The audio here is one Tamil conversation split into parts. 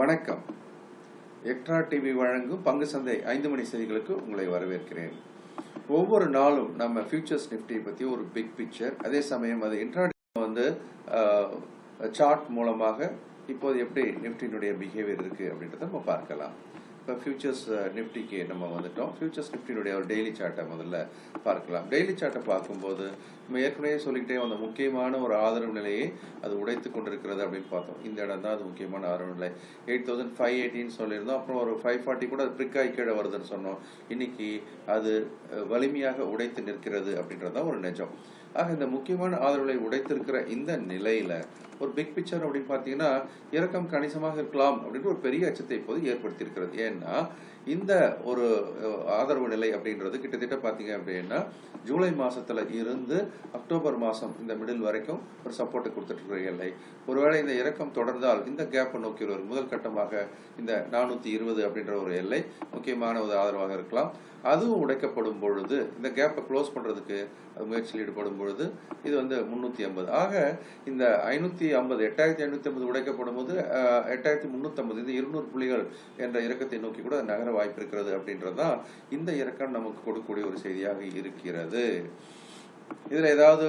வணக்கம். எக்ட்ரா டிவி வழங்கும் பங்கு சந்தை ஐந்து மணி செய்திகளுக்கு உங்களை வரவேற்கிறேன். ஒவ்வொரு நாளும் நம்ம ஃபியூச்சர்ஸ் நிஃப்டி பற்றி ஒரு பிக் பிக்சர் அதே சமயம் அது இன்ட்ராடே வந்து சார்ட் மூலமாக இப்போது எப்படி நிஃப்டியினுடைய பிஹேவியர் இருக்குது அப்படின்றத நம்ம பார்க்கலாம். இப்போ ஃபியூச்சர்ஸ் நிஃப்டிக்கு நம்ம வந்துட்டோம். ஃபியூச்சர்ஸ் நிஃப்டியினுடைய ஒரு டெய்லி சார்ட்டை முதல்ல பார்க்கலாம். டெய்லி சார்ட்டை பார்க்கும்போது நம்ம ஏற்கனவே சொல்லிக்கிட்டே வந்த முக்கியமான ஒரு ஆதரவு நிலையை அது உடைத்து கொண்டிருக்கிறது அப்படின்னு பார்த்தோம். இந்த இடம் தான் அது முக்கியமான ஆதரவு நிலை. எயிட் தௌசண்ட் ஃபைவ் எயிட்டின்னு சொல்லியிருந்தோம். அப்புறம் ஒரு ஃபைவ் ஃபார்ட்டி கூட அது பிரிக்காய் கீழே வருதுன்னு சொன்னோம். இன்னைக்கு அது வலிமையாக உடைத்து நிற்கிறது அப்படின்றது தான் ஒரு நிஜம். ஆக இந்த முக்கியமான ஆதரவுகளை உடைத்திருக்கிற இந்த நிலையில ஒரு பிக் பிக்சர் அப்படின்னு பார்த்தீங்கன்னா இறக்கம் கணிசமாக இருக்கலாம் அப்படின்ற ஒரு பெரிய அச்சத்தை இப்போது ஏற்படுத்தியிருக்கிறது. ஏன்னா இந்த ஒரு ஆதரவு நிலை அப்படின்றது கிட்டத்தட்ட பார்த்தீங்க அப்படின்னா ஜூலை மாசத்துல இருந்து அக்டோபர் மாசம் இந்த மிடில் வரைக்கும் ஒரு சப்போர்ட்டை கொடுத்துட்டு இருக்கிற எல்லை. ஒருவேளை இந்த இறக்கம் தொடர்ந்தால் இந்த கேப்பை நோக்கி ஒரு முதல் கட்டமாக இந்த நானூத்தி இருபது அப்படின்ற ஒரு எல்லை முக்கியமான ஒரு ஆதரவாக இருக்கலாம். அதுவும் உடைக்கப்படும் பொழுது இந்த கேப்பை க்ளோஸ் பண்றதுக்கு அது முயற்சியில் ஈடுபடும் பொழுது இது வந்து முன்னூத்தி ஐம்பது. ஆக இந்த ஐநூத்தி ஐம்பது எட்டாயிரத்தி ஐநூத்தி ஐம்பது உடைக்கப்படும் போது எட்டாயிரத்தி முன்னூத்தி ஐம்பது இது இருநூறு புள்ளிகள் என்ற இறக்கத்தை நோக்கி கூட நகர வாய்ப்பு இருக்கிறது அப்படின்றதுதான் இந்த இறக்கம் நமக்கு கொடுக்கக்கூடிய ஒரு செய்தியாக இருக்கிறது. இதில் ஏதாவது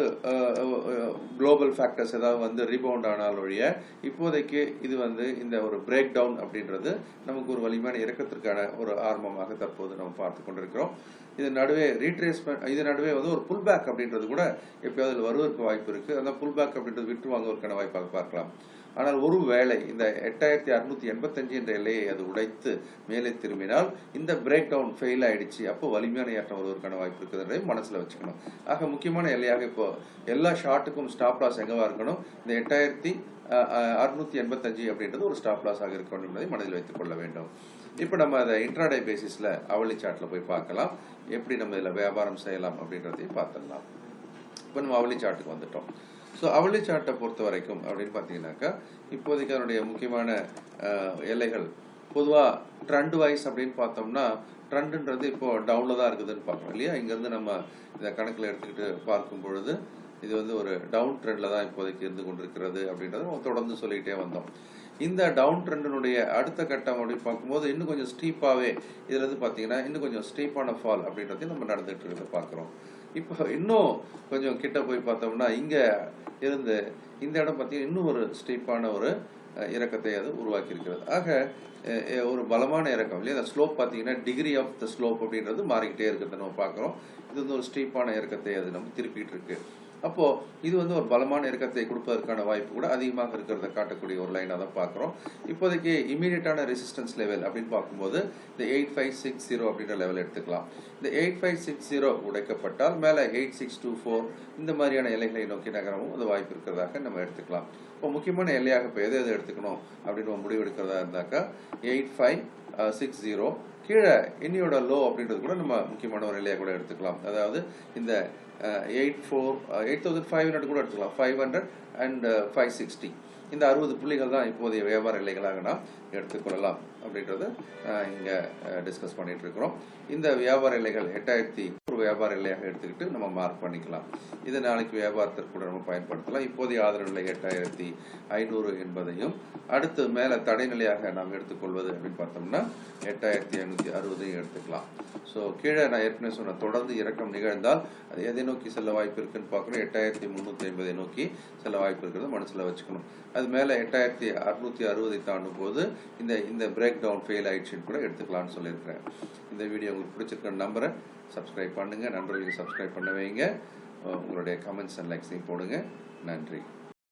குளோபல் ஃபேக்டர்ஸ் ஏதாவது வந்து ரீபவுண்ட் ஆனால் ஒழிய இப்போதைக்கு இது வந்து இந்த ஒரு பிரேக் டவுன் அப்படின்றது நமக்கு ஒரு வலிமையான இறக்கத்திற்கான ஒரு ஆரம்பமாக தற்போது நம்ம பார்த்து கொண்டிருக்கிறோம். இது நடுவே ரீட்ரேஸ்மெண்ட் இது நடுவே வந்து ஒரு புல் பேக் அப்படின்றது கூட எப்பயாவது வருவதற்கு வாய்ப்பு இருக்கு. அந்த புல் பேக் அப்படின்றது விட்டு வாங்குவதற்கான வாய்ப்பாக பார்க்கலாம். ஆனால் ஒரு வேளை இந்த எட்டாயிரத்தி அறுநூத்தி எண்பத்தஞ்சு என்ற எல்லையை அது உடைத்து மேலே திரும்பினால் இந்த பிரேக் டவுன் ஃபெயில் ஆயிடுச்சு. அப்போ வலிமையான ஏற்றம் வருவதற்கான வாய்ப்பு இருக்குதுன்றதை மனசில் வச்சுக்கணும். ஆக முக்கியமான எல்லையாக இப்போ எல்லா ஷார்ட்டுக்கும் ஸ்டாப் லாஸ் எங்கவா இருக்கணும்? இந்த எட்டாயிரத்தி அறுநூத்தி எண்பத்தஞ்சு அப்படின்றது ஒரு ஸ்டாப் லாஸ் ஆக இருக்கணும் என்பதை மனதில் வைத்துக் கொள்ள வேண்டும். இப்போ நம்ம அதை இன்ட்ராடே பேசிஸில் அவளி சாட்டில் போய் பார்க்கலாம். எப்படி நம்ம இதில் வியாபாரம் செய்யலாம் அப்படின்றதையும் பார்த்துடலாம். இப்போ நம்ம அவளி சாட்டுக்கு வந்துட்டோம். ஸோ அவளி சாட்டை பொறுத்த வரைக்கும் அப்படின்னு பார்த்தீங்கன்னாக்கா இப்போதைக்கு அதனுடைய முக்கியமான எல்லைகள் பொதுவாக ட்ரெண்ட் வைஸ் அப்படின்னு பார்த்தோம்னா ட்ரெண்டுன்றது இப்போ டவுனில் தான் இருக்குதுன்னு பார்க்குறோம் இல்லையா? இங்கேருந்து நம்ம இதை கணக்கில் எடுத்துக்கிட்டு பார்க்கும் பொழுது இது வந்து ஒரு டவுன் ட்ரெண்டில் தான் இப்போதைக்கு இருந்து கொண்டிருக்கிறது அப்படின்றத நம்ம தொடர்ந்து சொல்லிக்கிட்டே வந்தோம். இந்த டவுன் ட்ரெண்டினுடைய அடுத்த கட்டம் அப்படின்னு பார்க்கும்போது இன்னும் கொஞ்சம் ஸ்டீப்பாகவே இதுலேருந்து பார்த்தீங்கன்னா இன்னும் கொஞ்சம் ஸ்டீப்பான ஃபால் அப்படின்றதையும் நம்ம நடந்துகிட்டு இருக்கிறத பார்க்குறோம். இப்போ இன்னும் கொஞ்சம் கிட்ட போய் பார்த்தோம்னா இங்க இருந்து இந்த இடம் பார்த்தீங்கன்னா இன்னும் ஒரு ஸ்டீப்பான ஒரு இறக்கத்தை அது உருவாக்கி இருக்கிறது ஆக ஒரு பலமான இறக்கம் இல்லையா? அந்த ஸ்லோப் பார்த்தீங்கன்னா டிகிரி ஆஃப் த ஸ்லோப் அப்படின்றது மாறிக்கிட்டே இருக்கிறத நம்ம பார்க்குறோம். இது வந்து ஒரு ஸ்டீப்பான இறக்கத்தை அது நம்ம திருப்பிட்டு இருக்கு. அப்போ இது வந்து ஒரு பலமான இறக்கத்தை கொடுப்பதற்கான வாய்ப்பு கூட அதிகமாக இருக்கிறத காட்டக்கூடிய ஒரு லைனாக தான் பார்க்குறோம். இப்போதைக்கு இமீடியட்டான ரெசிஸ்டன்ஸ் லெவல் அப்படின்னு பார்க்கும்போது இந்த எயிட் ஃபைவ் சிக்ஸ் ஜீரோ அப்படின்ற லெவல் எடுத்துக்கலாம். இந்த எயிட் ஃபைவ் சிக்ஸ் ஜீரோ உடைக்கப்பட்டால் மேலே எயிட் சிக்ஸ் டூ ஃபோர் இந்த மாதிரியான எல்லைகளை நோக்கி நகரவும் அது வாய்ப்பு இருக்கிறதாக நம்ம எடுத்துக்கலாம். இப்போ முக்கியமான எல்லையாக இப்போ எது எது எடுத்துக்கணும் அப்படின்னு முடிவு எடுக்கிறதா இருந்தாக்கா எயிட் ஃபைவ் சிக்ஸ் ஜீரோ கீழே இன்னியோட லோ அப்படின்றது கூட நம்ம முக்கியமான ஒரு நிலையாக கூட எடுத்துக்கலாம். அதாவது இந்த eight four eight thousand five hundred கூட எடுத்துக்கலாம். Five hundred and five sixty இந்த அறுபது புள்ளிகள் தான் இப்போதைய வியாபார எல்லைகளாக நாம் எடுத்துக்கொள்ளலாம் அப்படின்றத இங்கே டிஸ்கஸ் பண்ணிட்டு இருக்கிறோம் இந்த வியாபார எல்லைகள் எட்டாயிரத்தி ஒரு வியாபார எல்லையாக எடுத்துக்கிட்டு நம்ம மார்க் பண்ணிக்கலாம். இது நாளைக்கு வியாபாரத்திற்கு கூட நம்ம பயன்படுத்தலாம். இப்போதைய ஆதரவு நிலை எட்டாயிரத்தி ஐநூறு என்பதையும் அடுத்து மேலே தடைநிலையாக நாம் எடுத்துக்கொள்வது அப்படின்னு பார்த்தோம்னா எட்டாயிரத்தி ஐநூற்றி அறுபதையும் எடுத்துக்கலாம். ஸோ கீழே நான் ஏற்கனவே சொன்ன தொடர்ந்து இறக்கம் நிகழ்ந்தால் அது எதை நோக்கி செல்ல வாய்ப்பு இருக்குன்னு பார்க்கணும். எட்டாயிரத்தி முந்நூற்றி ஐம்பதை நோக்கி செல்ல வாய்ப்பு இருக்கிறது மனசில் வச்சுக்கணும். அது அது மேலே எட்டாயிரத்தி அறுநூத்தி அறுபதை தாண்டும் போது இந்த இந்த பிரேக் டவுன் ஃபெயில் ஆயிடுச்சுன்னு கூட எடுத்துக்கலாம்னு சொல்லியிருக்கிறேன். இந்த வீடியோ உங்களுக்கு பிடிச்சிருக்க நம்புறேன். சப்ஸ்கிரைப் பண்ணுங்கள் நண்பர்களுக்கு சப்ஸ்கிரைப் பண்ண வைங்க. உங்களுடைய கமெண்ட்ஸ் அண்ட் லைக்ஸையும் போடுங்க. நன்றி.